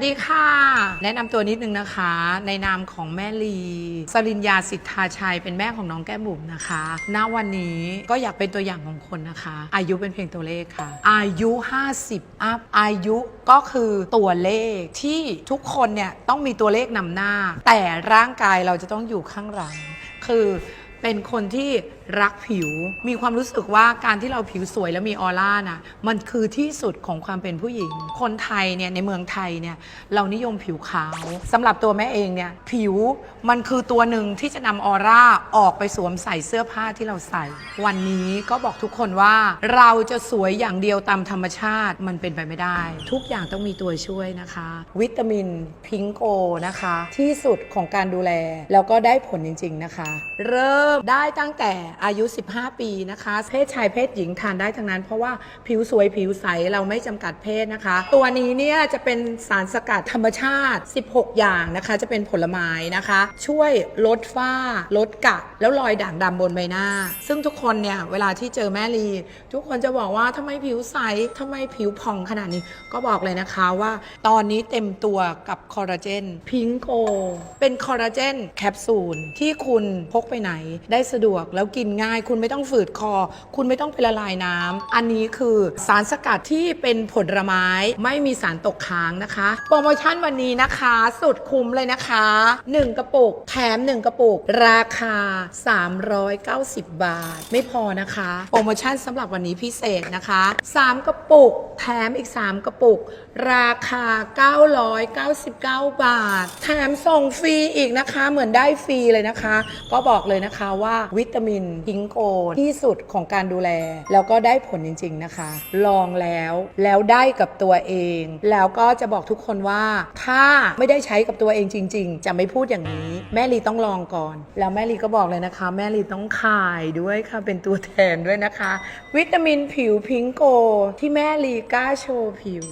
วัสดีค่ะ แนะนำตัวนิดนึงนะคะ ในนามของแม่ลีสริญญาสิทธาชัยเป็นแม่ของน้องแก้มบุ๋มนะคะ ณวันนี้ก็อยากเป็นตัวอย่างของคนนะคะ อายุเป็นเพียงตัวเลขค่ะ อายุ 50 อัพอายุก็คือตัวเลขที่ทุกคนเนี่ยต้องมีตัวเลขนำหน้า แต่ร่างกายเราจะต้องอยู่ข้างหลัง คือ เป็นคนที่รักผิว มีความรู้สึกว่าการที่เราผิวสวยแล้วมีออร่านะมันคือที่สุดของความเป็นผู้หญิง คนไทยเนี่ยในเมืองไทยเนี่ยเรานิยมผิวขาวสำหรับตัวแม่เองเนี่ยผิวมันคือตัวหนึ่งที่จะนำออร่าออกไปสวมใส่เสื้อผ้าที่เราใส่ วันนี้ก็บอกทุกคนว่าเราจะสวยอย่างเดียวตามธรรมชาติมันเป็นไปไม่ได้ ทุกอย่างต้องมีตัวช่วยนะคะ วิตามินพิงโกนะคะ ที่สุดของการดูแลแล้วก็ได้ผลจริง ๆนะคะ เริ่มได้ตั้งแต่อายุ 15 ปีนะคะ เพศชายเพศหญิงทานได้ทั้งนั้น เพราะว่าผิวสวยผิวใสเราไม่จำกัดเพศนะคะ ตัวนี้เนี่ยจะเป็นสารสกัดธรรมชาติ 16 อย่างนะคะ จะเป็นผลไม้นะคะ ช่วยลดฝ้า ลดกะ แล้วรอยด่างดำบนใบหน้า ซึ่งทุกคนเนี่ยเวลาที่เจอแม่ลี ทุกคนจะบอกว่าทำไมผิวใสทำไมผิวผ่องขนาดนี้ก็บอกเลยนะคะว่า ตอนนี้เต็มตัวกับคอลลาเจนพิงโกเป็นคอลลาเจนแคปซูลที่คุณพกไปไหนได้สะดวกแล้วกินง่าย คุณไม่ต้องฝืดคอ คุณไม่ต้องไปละลายน้ำอันนี้คือสารสกัดที่เป็นผลไม้ไม่มีสารตกค้างนะคะ โปรโมชั่นวันนี้นะคะ สุดคุ้มเลยนะคะ 1 กระปุกแถม 1 กระปุก ราคา 390 บาท ไม่พอนะคะ โปรโมชั่นสำหรับวันนี้พิเศษนะคะ 3 กระปุกแถมอีก 3 กระปุก ราคา 999 บาท แถมส่งฟรีอีกนะคะ เหมือนได้ฟรีเลยนะคะ ก็บอกเลยนะคะว่าวิตามินพิงโกที่สุดของการดูแล แล้วก็ได้ผลจริง ๆนะคะ ลองแล้วแล้วได้กับตัวเอง แล้วก็จะบอกทุกคนว่า ถ้าไม่ได้ใช้กับตัวเองจริง ๆ จะไม่พูดอย่างนี้ แม่ลีต้องลองก่อน แล้วแม่ลีก็บอกเลยนะคะ แม่ลีต้องขายด้วยค่ะเป็นตัวแทนด้วยนะคะ วิตามินผิวพิงโกที่แม่ลีกล้าโชว์ผิว